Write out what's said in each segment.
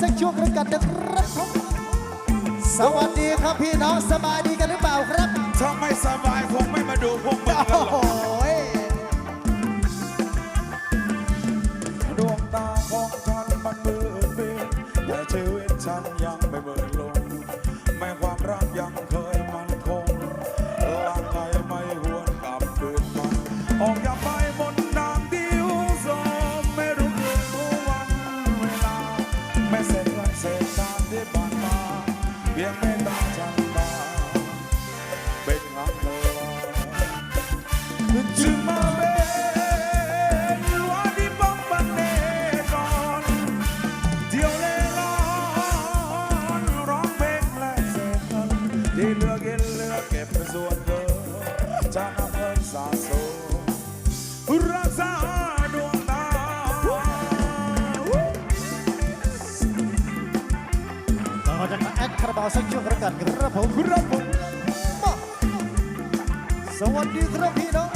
สักช่วงแล้วกันนะครับผมสวัสดีครับพี่น้องสบายดีกันหรือเปล่าครับถ้าไม่สบายคงไม่มาดูพวกมึงกันโอ้หรโหอกดวงตาของฉันมันมืดมิดแต่ชีวิตฉันยังไม่มืดล มครับผมมาสวัสดีครับพี่น้อง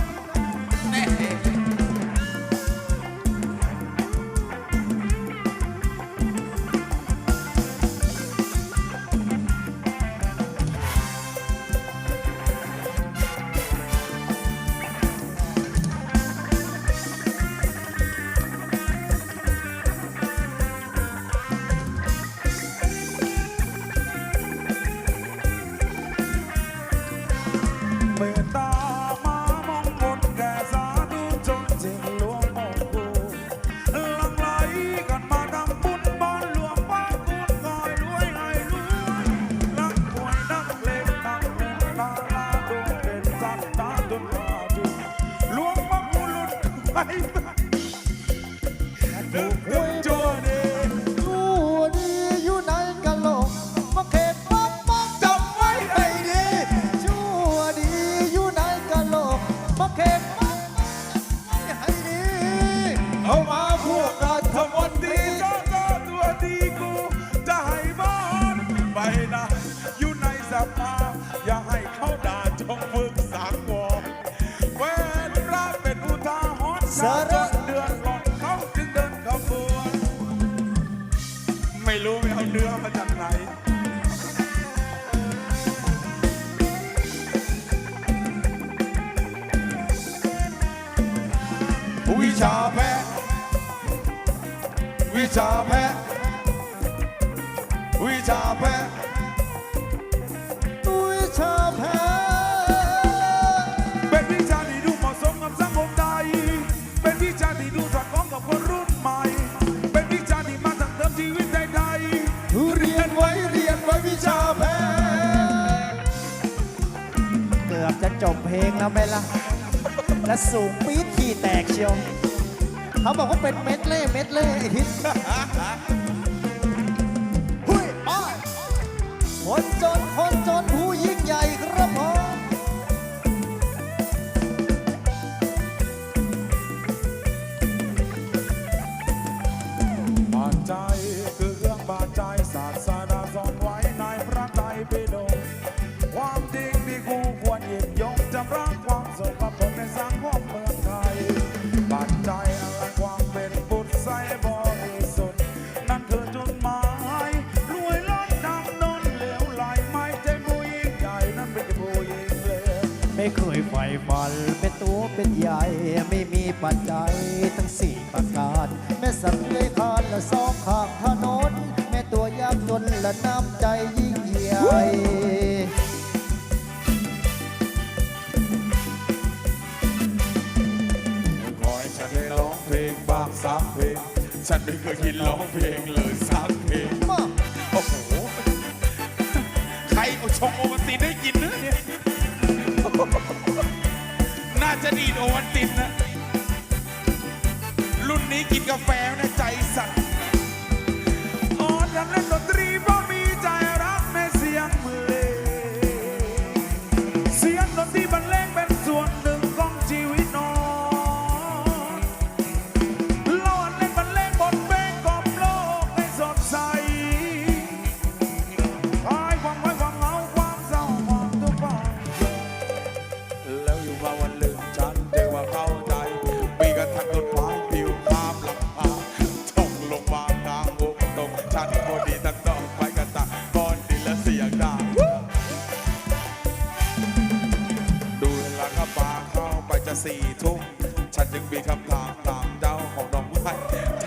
ก ชาแพทย์วิชาแพทย์วิชาแพ้เป็นวิชาที่ดูเหมาะสมกับสังคมไทยเป็นวิชาที่ดูสอดคล้องกับคนรุ่นใหม่ เป็นวิชาที่มาสั่งเติมชีวิตไทยเรียนไว้เรียนไว้วิชาแพ้เกือบจะจบเพลงแล้วไหมล่ะและสูงปี๊ดขี่แตกเชียว เขาบอกว่าเป็นเม็ดเล่เม็ดเล่ไอ้ทิศหุ้ยอ้อยคนจน ไม่เคยใฝ่ฝันเป็นตัวเป็นใหญ่ไม่มีปัจจัยทั้งสี่ประการแม่สังเลคานและสองข้างถนนแม่ตัวยากจนและน้ำใจยิ่งใหญ่ขอให้ฉันได้ร้องเพลงบ้างสักเพลง ฉันไม่เคยยินร้องเพลงเลยสักเพลงมาโอ้โห ใครเอาชงโอวัลตินให้กินเนื้อเนี่ย โอวัลตินนะ รุ่นนี้กินกาแฟนะใจสั่นอ๋อทำเล่นดนตรีบ้า ดูเวลาก็ปาเข้าไปจะสี่ทุ่มฉันยังมีคำถามถามเจ้าของดอกไม้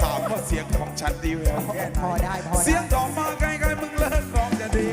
ถามว่าเสียงของฉันดีแววแค่ไหนพอได้พอได้ เสียงต่อมาใกล้ๆมึงเลิกร้องจะดี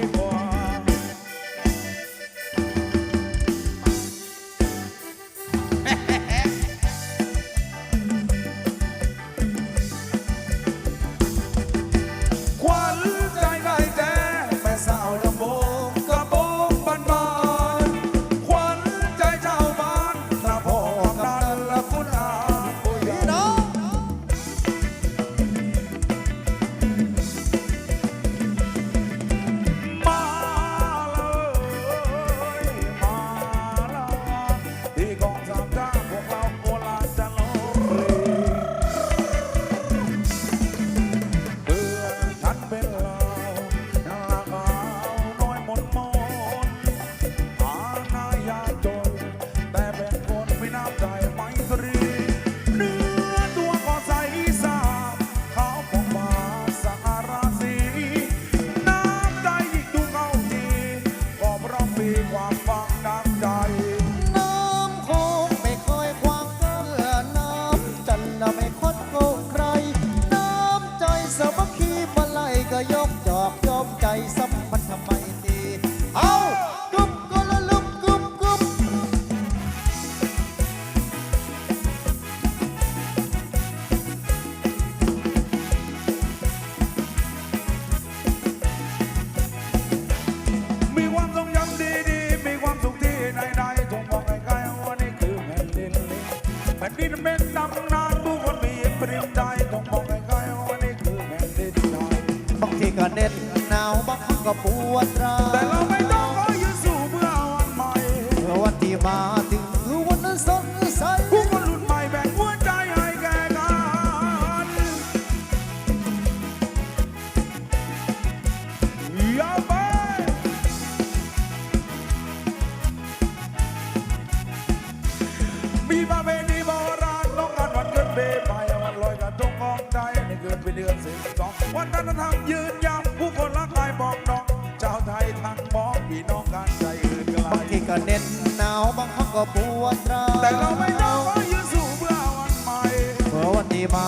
เหน็ดหนาวบางครั้งก็ปวดร้าว เหน็ดหนาวบางครั้งก็ปวดร้าวแต่เราไม่ต้องขอยืนสู่เพื่อวันใหม่ เมื่อวันที่มา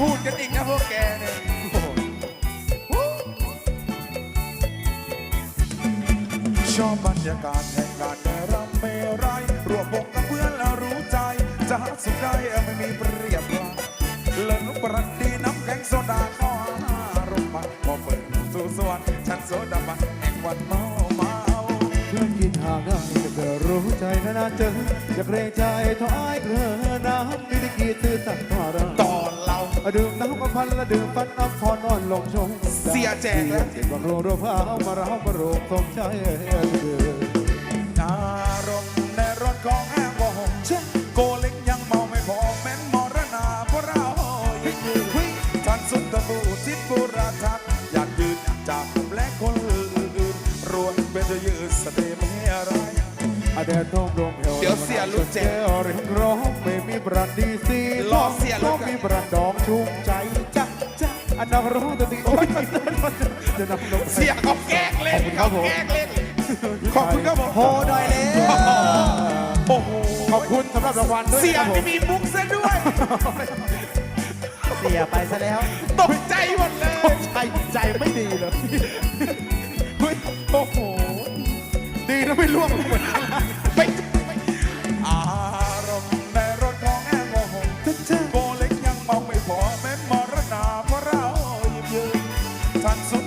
พูดกันอีกนะพวกแกเนี่ยชอบบรรยากาศแห่งการได้รำเมรัยรวมวงกับเพื่อนแล้วรู้ใจ จะหาสุขได้ไม่มีเปรียบเลยเลินประดีน้ำแข็งโซดาข้อหารมมาพอเปิดสู่สวรรค์ฉันโซดามาแห่งวันเมาเมาเพื่อนกินหากได้แต่เกิดรู้ใจนานๆเจอจะเกรงใจถอยเกลือน้ำมีตะกี้ตื่นตักทอดตอนเรา ดื่มน้ำก็พันและดื่มฟันอัพพอนอนลงชงเสียแจกแล้วเจ็บบังโรรัวพร้าวมาเรามาโรกสมใจเอออารมณ์ในรถของแอลกอฮอล์โกเล็กยังเมาไม่พอแม้นมรณาเพราะเรายังยืนท่านสุนทรบูทิศบุราทัศน์อยากยืนจากผมและคนอื่นๆรวนเป็นจะยืนสเตไม่อะไรอเดนทงรวมเอวเดี๋ยวเสียรู้เจ็บริมร้องไม่มี บรันดีซีรอเสียรู้ก็มีบรันดองชุ่มใจจ้ะจ้ะอันนักร้องตัวตีโอ้ยจะนำลงเสียเขาแกล้งเล่นขอบคุณครับผม แกล้งเล่นขอบคุณครับผมโหดอยเลยโอ้โหขอบคุณสำหรับรางวัลด้วยเสียครับผไม่มมีมุกซะด้วย เสียไปซะแล้วตกใจหมดเลย ใจใจไม่ดีเลยเฮ้ยโอ้โห ดีนะไม่ล่วงลงไป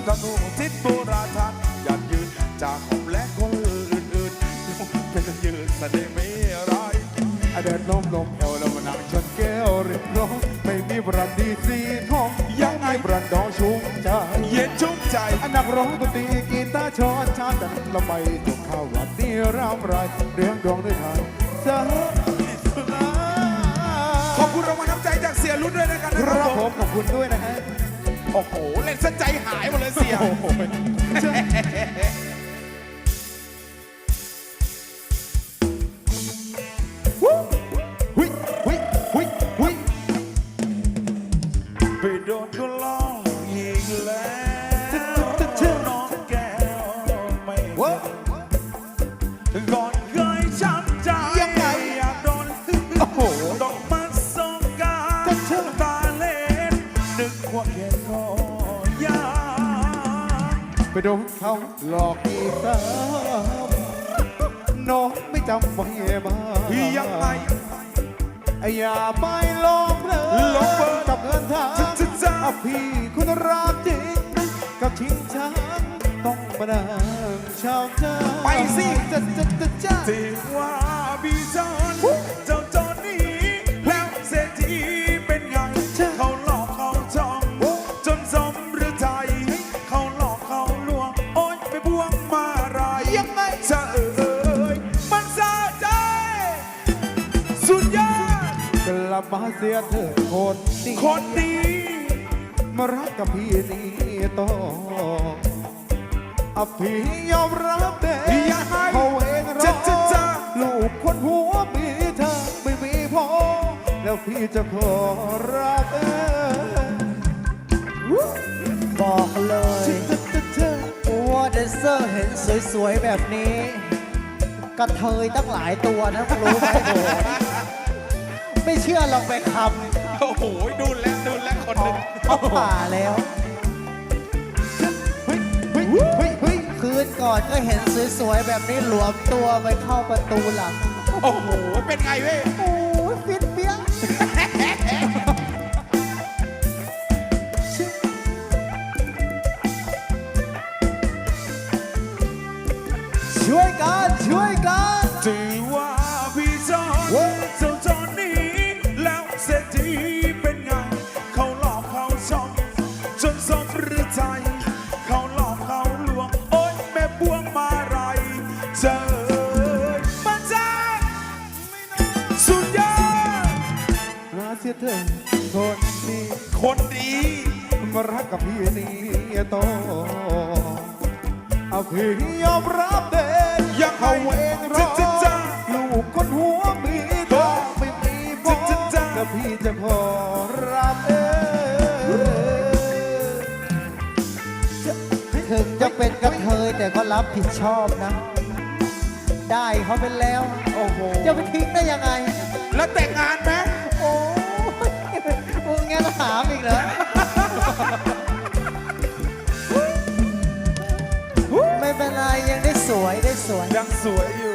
ท่านสุนทรภูทิศบุราทัศน์อยากยืนจากผมและคนอื่นๆเป็นจะยืนแสดงไม่อะไรอเดินล้มลงเอวแล้วมานั่งชนแก้วริมร้องไม่มีบรันดีสีทองยังไงบรันดองชุ่มใจเย็นชุ่มใจอันนักร้องดนตรีกีตาร์ชอนชาดันละไปจบข้าวหวัดนี่รำไรเรียงดวงด้วยไทยสาขอบคุณรางวัลน้ำใจจากเสียรุ่นด้วยนะครับคนะครัรับบผผมมขอบคุณด้วยนะฮะ โอ้โห เล่นซะใจหายหมดเลยเสีย โอ้โหหุ โดนเขาหลอกอีกซ้ำน้องไม่จำไว้บ้างพี่ยังไงอย่าไปลองเลยลองเปิดกับเงินทางจะจะจะอะพี่คุณรักจริงกับชิงช้างต้องมานั่งชาวเจ้าไปสิจะจะจะจะที่ว่าพี่จอนเจ้าจอน มาเสียเถิดคนดีคนดีมารักกับพี่นี่ต่ออะพี่ยอมรับเด็ยังไงเขาเองรจะอจะจะลูกคนหัวมีเธอไม่มีพอแล้วพี่จะขอรักเออบอกเลยว่าแดนเซอร์เห็นสวยๆแบบนี้กระเทยตั้งหลายตัวนะรู้ไหมโบ ลองไปคโอ้โหดูแลวดูแลวคนหนึ่งำเขาป่าแล้วเฮ้ยเฮ้ยเฮ้ยเฮ้ยคืนก่อนก็เห็นสวยๆแบบนี้หลวมตัวไปเข้าประตูหลัง โอ้โห เป็นไงเว้ย โอ้ยฟิตเปี้ยงช่วยกัน ช่วยกัน เสียเถิดคนดีคนดีมารักกับพี่นี่ต่อเอาพี่ยอมรับเด็กยังเขาเองรอจะลูกคนหัวมีเธอไม่มีพอจะจะจะแล้วพี่จะขอรับเองถึงจะเป็นกระเทยแต่ก็รับผิดชอบนะ ได้เขาเป็นแล้ว โอ้โห จะไปทิ้งได้ยังไง แล้วแต่งงานไหม ไม่